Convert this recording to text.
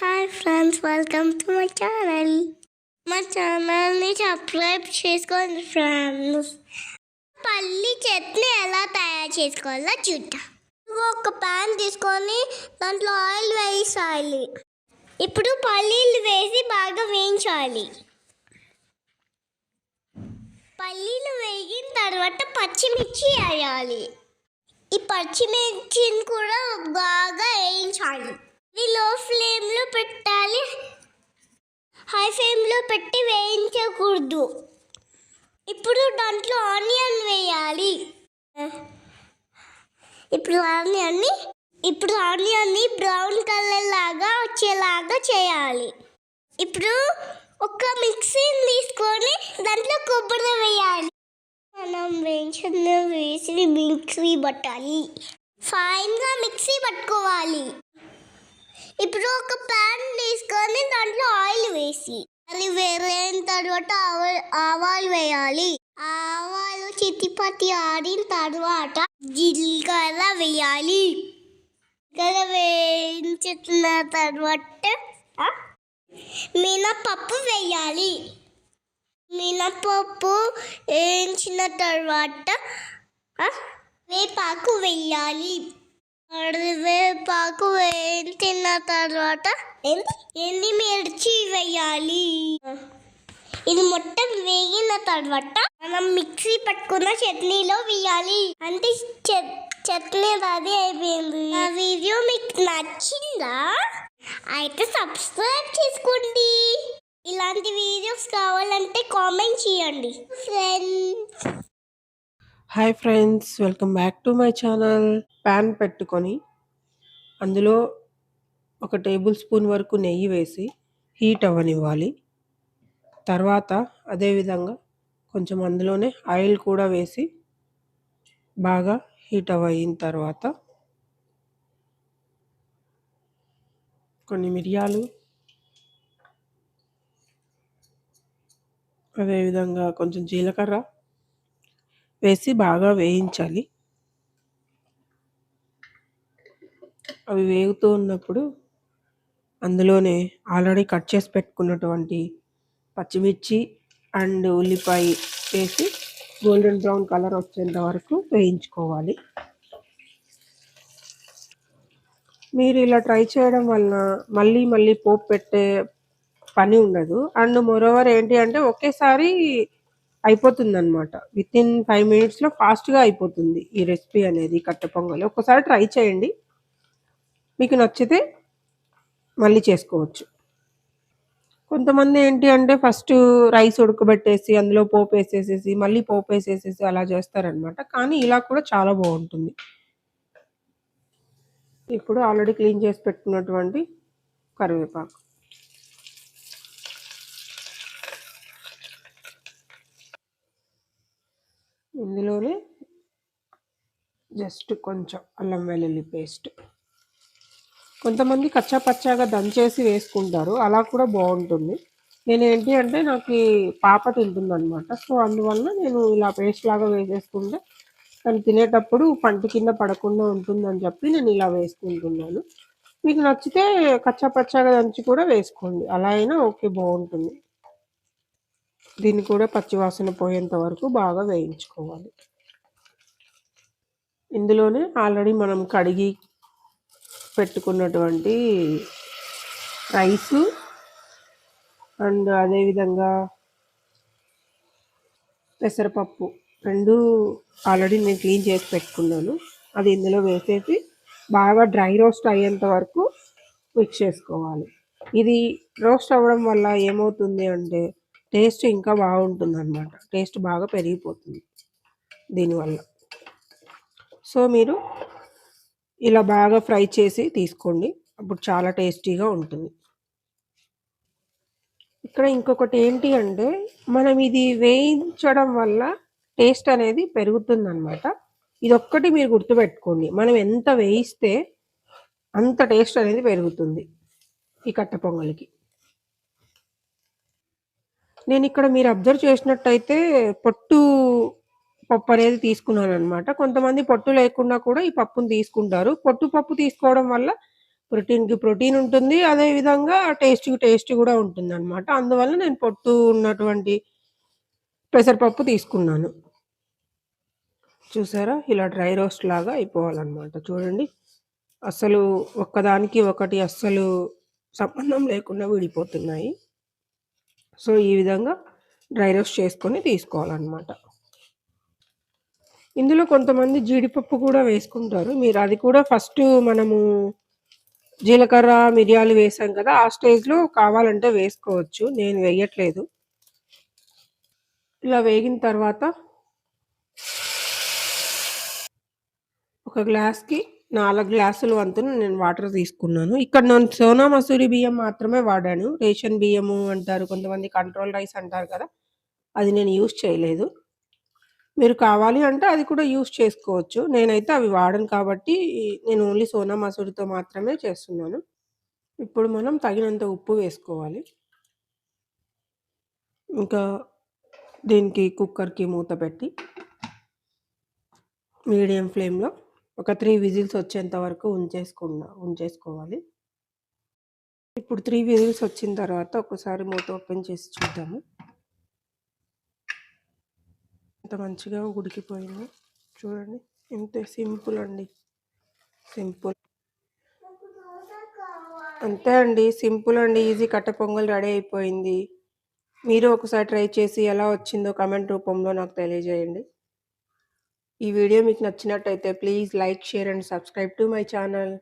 Hi friends welcome to my channel మా ఛానల్ని subscribe చేసుకోండి ఫ్రెండ్స్ పల్లి చట్నీ ఎలా తయారు చేసుకోవాలో చూద్దాం. ఒక ప్యాన్ తీసుకొని దాంట్లో ఆయిల్ వేసాలి ఇప్పుడు పల్లీలు వేసి బాగా వేయించాలి. పల్లీలు వేగిన తర్వాత పచ్చిమిర్చి వేయాలి. ఈ పచ్చిమిర్చిని కూడా బాగా వేయించాలి. ఇది లో ఫ్లేమ్లో పెట్టాలి. హై ఫ్లేమ్లో పెట్టి వేయించకూడదు. ఇప్పుడు దాంట్లో ఆనియన్ వేయాలి. ఇప్పుడు ఆనియన్ని ఇప్పుడు ఆనియన్ని బ్రౌన్ కలర్ లాగా వచ్చేలాగా చేయాలి. ఇప్పుడు ఒక మిక్సీని తీసుకొని దాంట్లో కొబ్బరి వేయాలి. మనం వేయించిన వేసి మిక్సీ పట్టాలి ఫైన్గా మిక్సీ పట్టుకోవాలి. ఇప్పుడు ఒక ప్యాన్ తీసుకొని దాంట్లో ఆయిల్ వేసి అది వేరైన తర్వాత ఆవ- ఆవాలు వేయాలి. ఆవాలు చితిపతి ఆడిన తర్వాత జీలకర్ర వేయాలి. జీలకర్ర వేయించిన తర్వాత మినపప్పు వేయాలి. మినపప్పు వేయించిన తర్వాత వేపాకు వేయాలి. వేపాకు వేయించిన తర్వాత ఎండి మిర్చి వేయాలి? ఇది మొత్తం వేగిన తర్వాత మనం మిక్సీ పట్టుకున్న చట్నీలో వేయాలి. అంటే చట్- చట్నీ అది అయిపోయింది. ఆ వీడియో మీకు నచ్చిందా? అయితే సబ్స్క్రైబ్ చేసుకోండి. ఇలాంటి వీడియోస్ కావాలంటే కామెంట్ చేయండి. Friends hi friends welcome back to my channel. Pan పెట్టుకొని అందులో ఒక టేబుల్ స్పూన్ వరకు నెయ్యి వేసి హీట్ అవ్వనివ్వాలి. తర్వాత అదేవిధంగా కొంచెం అందులోనే ఆయిల్ కూడా వేసి బాగా హీట్ అయిన తర్వాత కొన్ని మిరియాలు అదేవిధంగా కొంచెం జీలకర్ర వేసి బాగా వేయించాలి. అవి వేగుతూ ఉన్నప్పుడు అందులోనే ఆల్రెడీ కట్ చేసి పెట్టుకున్నటువంటి పచ్చిమిర్చి అండ్ ఉల్లిపాయ వేసి గోల్డెన్ బ్రౌన్ కలర్ వచ్చేంత వరకు వేయించుకోవాలి. మీరు ఇలా ట్రై చేయడం వలన మళ్ళీ మళ్ళీ పోపు పెట్టే పని ఉండదు. అండ్ మరోవర్ ఏంటి అంటే ఒకేసారి అయిపోతుంది అనమాట విత్ ఇన్ ఫైవ్ మినిట్స్లో ఫాస్ట్గా అయిపోతుంది ఈ రెసిపీ అనేది కట్టె పొంగలి. ఒకసారి ట్రై చేయండి. మీకు నచ్చితే మళ్ళీ చేసుకోవచ్చు. కొంతమంది ఏంటి అంటే ఫస్ట్ రైస్ ఉడకబెట్టేసి అందులో పోపు వేసేసేసి మళ్ళీ పోపు వేసేసేసి అలా చేస్తారనమాట కానీ ఇలా కూడా చాలా బాగుంటుంది. ఇప్పుడు ఆల్రెడీ క్లీన్ చేసి పెట్టుకున్నటువంటి కరివేపాకు. ఇందులోనే జస్ట్ కొంచెం అల్లం వెల్లుల్లి పేస్ట్. కొంతమంది కచ్చా పచ్చాగా దంచేసి వేసుకుంటారు. అలా కూడా బాగుంటుంది. నేను ఏంటి అంటే నాకు పాప తింటుంది అనమాట సో అందువల్ల నేను ఇలా పేస్ట్ లాగా వేసేసుకుంటే తను తినేటప్పుడు పంట కింద పడకుండా ఉంటుందని చెప్పి నేను ఇలా వేసుకుంటున్నాను. మీకు నచ్చితే కచ్చా పచ్చాగా దంచి కూడా వేసుకోండి. అలా అయినా ఓకే బాగుంటుంది. దీన్ని కూడా పచ్చివాసన పోయేంత వరకు బాగా వేయించుకోవాలి. ఇందులోనే ఆల్రెడీ మనం కడిగి పెట్టుకున్నటువంటి రైసు అండ్ అదేవిధంగా పెసరపప్పు రెండు ఆల్రెడీ నేను క్లీన్ చేసి పెట్టుకున్నాను. అది ఇందులో వేసేసి బాగా డ్రై రోస్ట్ అయ్యేంత వరకు మిక్స్ చేసుకోవాలి. ఇది రోస్ట్ అవ్వడం వల్ల ఏమవుతుంది అంటే టేస్ట్ ఇంకా బాగుంటుంది అనమాట టేస్ట్ బాగా పెరిగిపోతుంది దీనివల్ల. సో మీరు ఇలా బాగా ఫ్రై చేసి తీసుకోండి. అప్పుడు చాలా టేస్టీగా ఉంటుంది. ఇక్కడ ఇంకొకటి ఏంటి అంటే మనం ఇది వేయించడం వల్ల టేస్ట్ అనేది పెరుగుతుందన్నమాట. ఇది ఒక్కటి మీరు గుర్తుపెట్టుకోండి. మనం ఎంత వేయిస్తే అంత టేస్ట్ అనేది పెరుగుతుంది ఈ కట్ట పొంగలికి నేను ఇక్కడ మీరు అబ్జర్వ్ చేసినట్టయితే పొట్టు పప్పు అనేది తీసుకున్నాను అనమాట కొంతమంది పొట్టు లేకుండా కూడా ఈ పప్పును తీసుకుంటారు పొట్టు పప్పు తీసుకోవడం వల్ల ప్రోటీన్‌కి ప్రోటీన్ ఉంటుంది. అదే విధంగా టేస్ట్‌కి టేస్ట్ కూడా ఉంటుంది అనమాట అందువల్ల నేను పొట్టు ఉన్నటువంటి పెసరపప్పు తీసుకున్నాను. చూసారా? ఇలా డ్రై రోస్ట్ లాగా అయిపోవాలనమాట. చూడండి. అస్సలు ఒక్కదానికి ఒకటి అస్సలు సంబంధం లేకుండా విడిపోతున్నాయి. సో, ఈ విధంగా డ్రై రోస్ట్ చేసుకొని తీసుకోవాలన్నమాట ఇందులో కొంతమంది జీడిపప్పు కూడా వేసుకుంటారు. మీరు అది కూడా ఫస్ట్ మనము జీలకర్ర, మిరియాలు వేసాం కదా! ఆ స్టేజ్‌లో కావాలంటే వేసుకోవచ్చు. నేను వేయట్లేదు. ఇలా వేగిన తర్వాత ఒక గ్లాస్‌కి నాలుగు గ్లాసుల వంతున నేను వాటర్ తీసుకున్నాను. ఇక్కడ నేను సోనా మసూరి బియ్యం మాత్రమే వాడాను. రేషన్ బియ్యము అంటారు. కొంతమంది కంట్రోల్ రైస్ అంటారు కదా! అది నేను యూస్ చేయలేదు. మీరు కావాలి అంటే అది కూడా యూస్ చేసుకోవచ్చు. నేనైతే అవి వాడను కాబట్టి నేను ఓన్లీ సోనా మసూరితో మాత్రమే చేస్తున్నాను. ఇప్పుడు మనం తగినంత ఉప్పు వేసుకోవాలి. ఇంకా దీనికి కుక్కర్‌కి మూత పెట్టి మీడియం ఫ్లేమ్‌లో ఒక త్రీ విజిల్స్ వచ్చేంత వరకు ఉంచేసుకున్న ఉంచేసుకోవాలి. ఇప్పుడు త్రీ విజిల్స్ వచ్చిన తర్వాత ఒకసారి మూత ఓపెన్ చేసి చూద్దాము. ఎంత మంచిగా ఉడికిపోయింది చూడండి. ఇంతే సింపుల్ అండి. సింపుల్. అంతే అండి. సింపుల్ అండి. ఈజీ కట్ట పొంగల్ రెడీ అయిపోయింది. మీరు ఒకసారి ట్రై చేసి ఎలా వచ్చిందో కామెంట్ రూపంలో నాకు తెలియజేయండి. ఈ వీడియో మీకు నచ్చినట్టయితే please like, share and subscribe to my channel.